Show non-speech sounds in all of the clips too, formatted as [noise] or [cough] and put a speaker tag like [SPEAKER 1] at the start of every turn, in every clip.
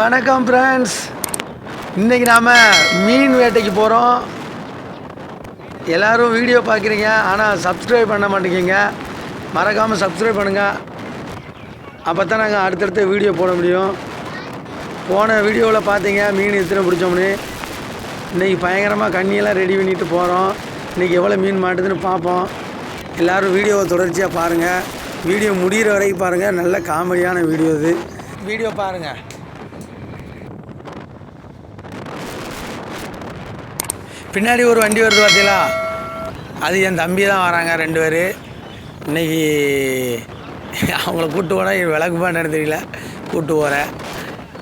[SPEAKER 1] வணக்கம் ஃப்ரெண்ட்ஸ் இன்றைக்கி நாம் மீன் வேட்டைக்கு போகிறோம் எல்லோரும் வீடியோ பார்க்குறீங்க ஆனால் சப்ஸ்கிரைப் பண்ண மாட்டேங்கிங்க மறக்காமல் சப்ஸ்கிரைப் பண்ணுங்கள் அப்போ தான் நாங்கள் அடுத்தடுத்த வீடியோ போட முடியும். போன வீடியோவில் பார்த்தீங்க மீன் எத்தனை பிடிச்சோம்னு. இன்றைக்கி பயங்கரமாக கண்ணியெல்லாம் ரெடி பண்ணிட்டு போகிறோம் இன்றைக்கி எவ்வளோ மீன் மாட்டுதுன்னு பார்ப்போம். எல்லோரும் வீடியோவை தொடர்ச்சியாக பாருங்கள் வீடியோ முடிகிற வரைக்கும் பாருங்கள் நல்ல காமெடியான வீடியோ இது. வீடியோ பாருங்கள் பின்னாடி ஒரு வண்டி வருது பார்த்தீங்களா அது என் தம்பி தான் வராங்க ரெண்டு பேர். இன்னைக்கு அவங்கள கூப்பிட்டு போனால் விளக்கு பண்ணு தெரியல. கூப்பிட்டு போகிறேன்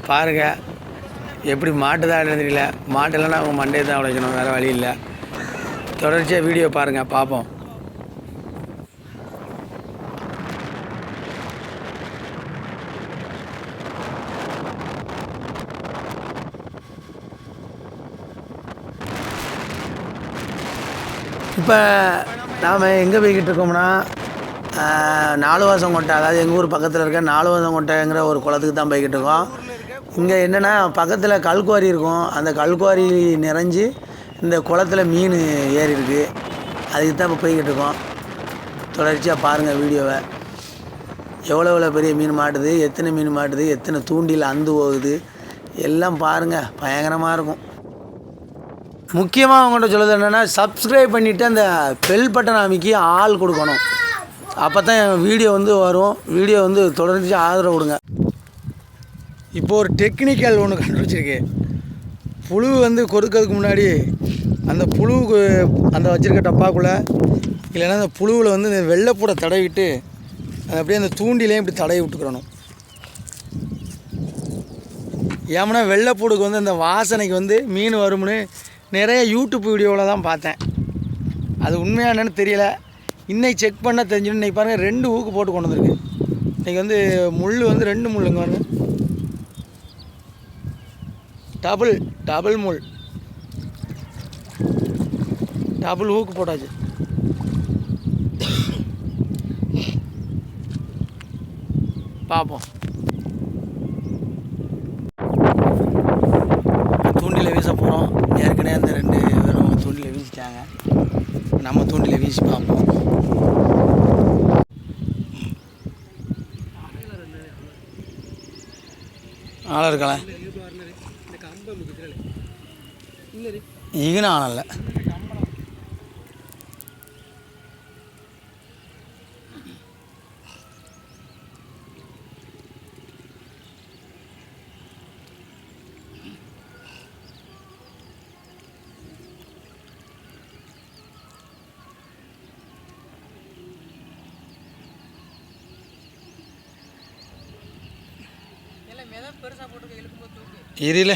[SPEAKER 1] பாருங்கள் எப்படி மாட்டுதான் தெரியல. மாட்டு இல்லைன்னா அவங்க மண்டையை தான் உழைக்கணும் வேறு வழி இல்லை. தொடர்ச்சியாக வீடியோ பாருங்கள் பார்ப்போம் இப்போ நாம் எங்கே போய்கிட்டு இருக்கோம்னா ஆஹ், நாலு அதாவது எங்கள் ஊர் பக்கத்தில் இருக்க நாலு ஒரு குளத்துக்கு தான் போய்கிட்டு இருக்கோம். இங்கே என்னென்னா பக்கத்தில் கல்குவாரி இருக்கும். அந்த கல்குவாரி நிறைஞ்சு இந்த குளத்துல மீன் ஏறி இருக்குது அதுக்கு தான் இப்போ போய்கிட்டு இருக்கோம். தொடர்ச்சியாக பாருங்கள் வீடியோவை. எவ்வளோ எவ்வளோ பெரிய மீன் மாட்டுது எத்தனை மீன் மாட்டுது எத்தனை தூண்டில் அந்து போகுது எல்லாம் பாருங்கள் பயங்கரமாக இருக்கும். முக்கியமாக அவங்கள்ட்ட சொல்லுறது என்னென்னா சப்ஸ்கிரைப் பண்ணிவிட்டு அந்த பெல் பட்டன் அமைக்கி ஆள் கொடுக்கணும். அப்போ தான் வீடியோ வந்து வரும். வீடியோ வந்து தொடர்ந்து ஆதரவு கொடுங்க. இப்போ ஒரு டெக்னிக்கல் ஒன்று கண்டுபிடிச்சிருக்கு. புழு வந்து கொடுக்கறதுக்கு முன்னாடி அந்த புழுவுக்கு அந்த வச்சுருக்க டப்பாக்குள்ளே இல்லைன்னா அந்த புழுவில் வந்து இந்த வெள்ளைப்பூடை தடவிட்டு அது அப்படியே அந்த தூண்டிலையும் இப்படி தடவி விட்டுக்கிறணும். ஏமுன்னா வெள்ளைப்பூடுக்கு வந்து அந்த வாசனைக்கு வந்து மீன் வரும்னு நிறைய யூடியூப் வீடியோவில் தான் பார்த்தேன். அது உண்மையானன்னு தெரியல. இன்னைக்கு செக் பண்ண தெரிஞ்சுன்னு இன்றைக்கி பாருங்கள் ரெண்டு ஊக்கு போட்டு கொண்டு வந்திருக்கு. இன்றைக்கி வந்து முள் வந்து ரெண்டு முள்ளுங்க பாருங்க. டபுள் டபுள் முள். டபுள் ஊக்கு போட்டாச்சு. பார்ப்போம் அப்புறம் ஏற்கனவே அந்த ரெண்டு பேரும் தூண்டில் வீசிட்டாங்க. நம்ம தூண்டில் வீசி பார்ப்போம். ஆள் இருக்கல ஈகன ஆள் இல்லை. இதில்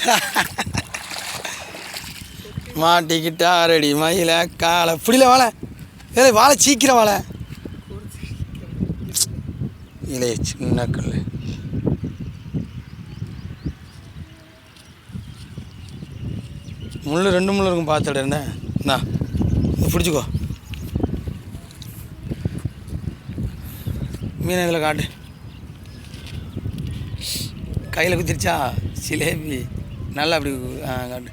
[SPEAKER 1] [laughs] மாட்டிக்கிட்டா ரெடி மயில காலை பிடில வாழை. ஏழை வாழை சீக்கிரம் வாழை. இல்லை சின்ன கல்லு. முள் ரெண்டு முள் இருக்கும் பார்த்துட்டு என்ன? இந்தா இது பிடிச்சிக்கோ. மீன் இதில் காட்டு. கையில் குத்திருச்சா? சிலேபி நல்லா அப்படி ஆ காட்டு.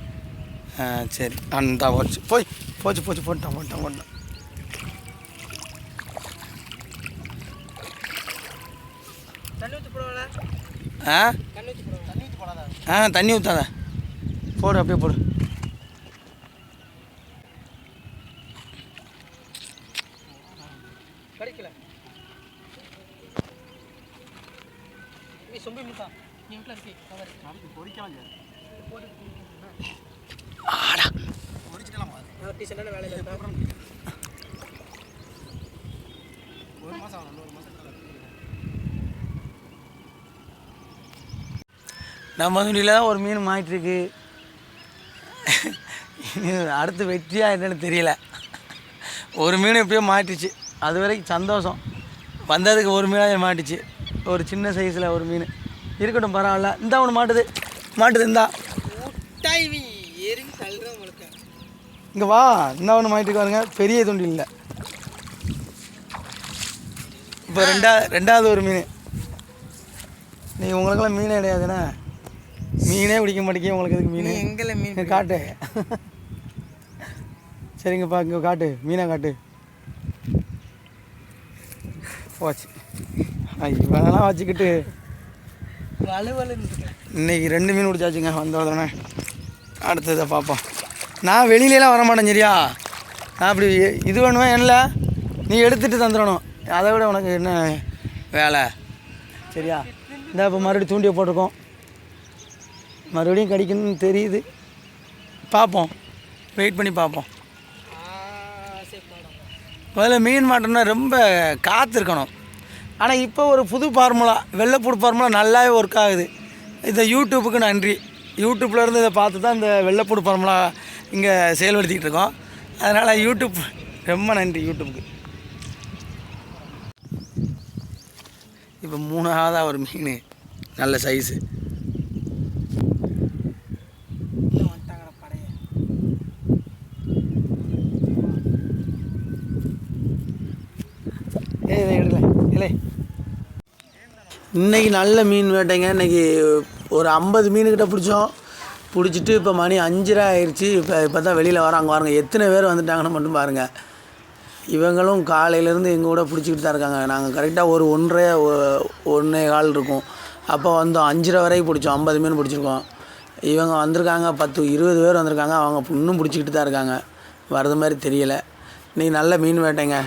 [SPEAKER 1] ஆ சரி அந்த போச்சு. போய் போச்சு போச்சு போட்டான் போட்டான் போட்டான் ஆ? ஆ தண்ணி ஊற்றாத போடு அப்படியே போடு.
[SPEAKER 2] நீ சொம்பி முத்தா நீ வீட்டில் இருக்கு கவர் நாளைக்கு பொறிக்கலாம்
[SPEAKER 1] ஆடா.
[SPEAKER 2] டீசெண்டான வேலையில் இருக்கா ஒரு மாதம் ஆகணும் ஒரு மாதம்
[SPEAKER 1] நம்ம துணியில் தான் ஒரு மீன் மாட்டிருக்கு. அடுத்து வெற்றியா என்னன்னு தெரியல. ஒரு மீன் எப்படியோ மாட்டிச்சு. அது வரைக்கும் சந்தோஷம். வந்ததுக்கு ஒரு மீனாக மாட்டிச்சு. ஒரு சின்ன சைஸில் ஒரு மீன். இருக்கட்டும் பரவாயில்ல. இந்தா ஒன்று மாட்டுது. மாட்டுது இந்தா. இங்கே வா. என்ன ஒன்று மாட்டிட்டு பாருங்க. பெரிய துண்டு இல்லை. இப்போ ரெண்டா ரெண்டாவது ஒரு மீன். நீ உங்களுக்கெல்லாம் மீனே கிடையாதுண்ணே மீனே பிடிக்க மாட்டேங்க உங்களுக்கு எதுக்கு மீன்?
[SPEAKER 2] எங்களை மீன்
[SPEAKER 1] காட்டு. சரிங்கப்பா இங்கே காட்டு. மீனை காட்டு. போச்சு. இவனெல்லாம் வச்சுக்கிட்டு இன்னைக்கு ரெண்டு மீன் பிடிச்சாச்சுங்க வந்த உடனே. அடுத்ததை பார்ப்போம். நான் வெளியிலலாம் வர மாட்டேன் சரியா? நான் அப்படி இது பண்ணுவேன் என்ன நீ எடுத்துகிட்டு தந்துடணும். அதை விட உனக்கு என்ன வேலை? சரியா? இந்த இப்போ மறுபடியும் தூண்டியை போட்டிருக்கோம். மறுபடியும் கடிக்கணும்னு தெரியுது. பார்ப்போம். வெயிட் பண்ணி பார்ப்போம். முதல்ல மீன் மாட்டோம்னா ரொம்ப காற்று இருக்கணும் ஆனால் இப்போ ஒரு புது ஃபார்முலா வெள்ளைப்பூடு ஃபார்முலா நல்லாவே ஒர்க் ஆகுது. இந்த யூடியூப்புக்கு நன்றி. யூடியூப்லேருந்து இதை பார்த்து தான் இந்த வெள்ளைப்பூடு ஃபார்முலா இங்கே செயல்படுத்திக்கிட்டு இருக்கோம். அதனால் யூடியூப் ரொம்ப நன்றி யூடியூப்புக்கு இப்போ மூணாவதாக ஒரு மீன் நல்ல சைஸு
[SPEAKER 2] இன்னும் வந்துட்டாங்கடா படைய
[SPEAKER 1] ஏய் இதை இல்லை இன்னைக்கு நல்ல மீன் வேட்டைங்க. இன்னைக்கு ஒரு ஐம்பது மீனுக்கிட்ட பிடிச்சோம். பிடிச்சிட்டு இப்போ மணி அஞ்சரை ஆயிடுச்சு இப்போ இப்போ தான் வெளியில் வராங்க. பாருங்க எத்தனை பேர் வந்துட்டாங்கன்னு மட்டும் பாருங்கள் இவங்களும் காலையிலேருந்து எங்கள் கூட பிடிச்சிக்கிட்டு தான் இருக்காங்க. நாங்கள் கரெக்டாக ஒரு ஒன்றரை ஒன்றே கால் இருக்கும். அப்போ வந்தோம். அஞ்சரை வரைக்கும் பிடிச்சோம். ஐம்பது மீன் பிடிச்சிருக்கோம். இவங்க வந்திருக்காங்க. பத்து இருபது பேர் வந்திருக்காங்க. அவங்க இன்னும் பிடிச்சிக்கிட்டு தான் இருக்காங்க. வரது மாதிரி தெரியலை. இன்றைக்கி நல்ல மீன் வேட்டைங்க.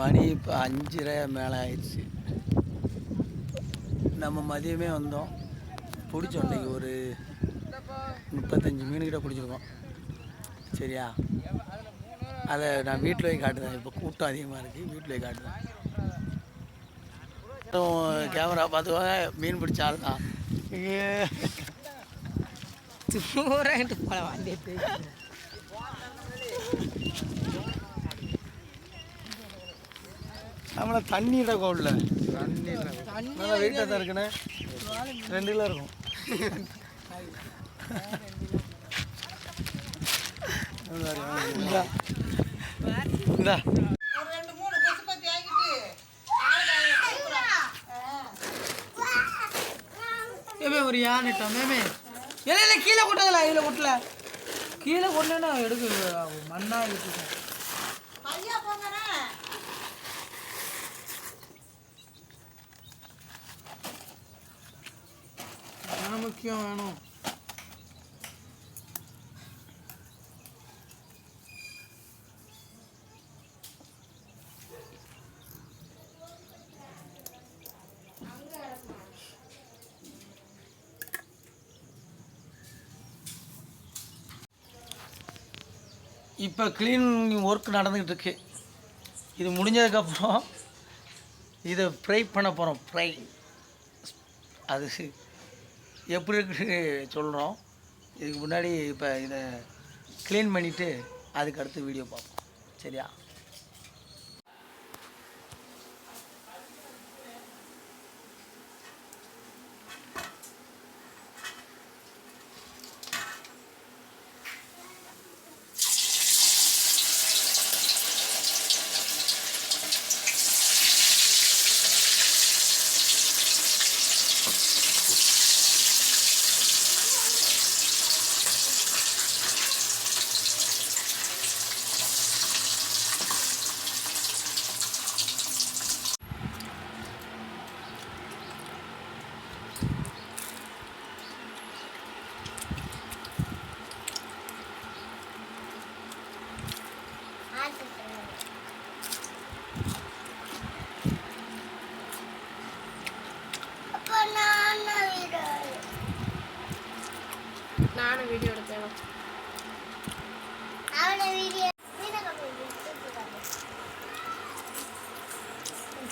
[SPEAKER 1] மணி இப்போ அஞ்சரை மேலே ஆயிடுச்சு. நம்ம மதியமே வந்தோம். பிடிச்சோம் இன்றைக்கி ஒரு முப்பத்தஞ்சு மீனுக்கிட்ட பிடிச்சிருக்கோம். சரியா? அதை நான் வீட்டில் போய் காட்டுறேன். இப்போ கூட்டம் அதிகமாக இருக்குது வீட்டில் போய் காட்டுறேன். கேமரா பார்த்துவாங்க மீன் பிடிச்ச ஆள் தான்.
[SPEAKER 2] தூரங்கிட்டு போல
[SPEAKER 1] நம்மளை தண்ணியிட கோல்ல நல்லா வெயிட்டாக தான் இருக்குண்ணே. ரெண்டு கிலோ இருக்கும். இந்தா.
[SPEAKER 2] ஒரு யானைட்டா மேமே. இல்லை இல்லை கீழே கொட்டதில்ல இதில் கொட்டல. கீழே கொண்டேன்னா எடுக்க மண்ணா இருக்கு முக்கியம் வேணும்.
[SPEAKER 1] இப்போ க்ளீன் ஒர்க் நடந்துக்கிட்டு இருக்கு இது முடிஞ்சதுக்கப்புறம் இதை ஃப்ரை பண்ண போகிறோம் ஃப்ரை அது எப்படி இருக்குன்னு சொல்கிறோம் இதுக்கு முன்னாடி இப்போ இதை க்ளீன் பண்ணிவிட்டு அதுக்கு அடுத்து வீடியோ பார்ப்போம். சரியா?
[SPEAKER 3] நானும் வீடியோ எடுத்தேன்.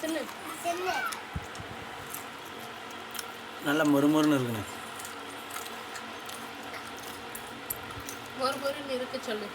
[SPEAKER 3] சொல்லு.
[SPEAKER 1] நல்லா மொறுமொறுன்னு இருக்குண்ணே.
[SPEAKER 3] ஒரு பொருள் இருக்க சொல்லு.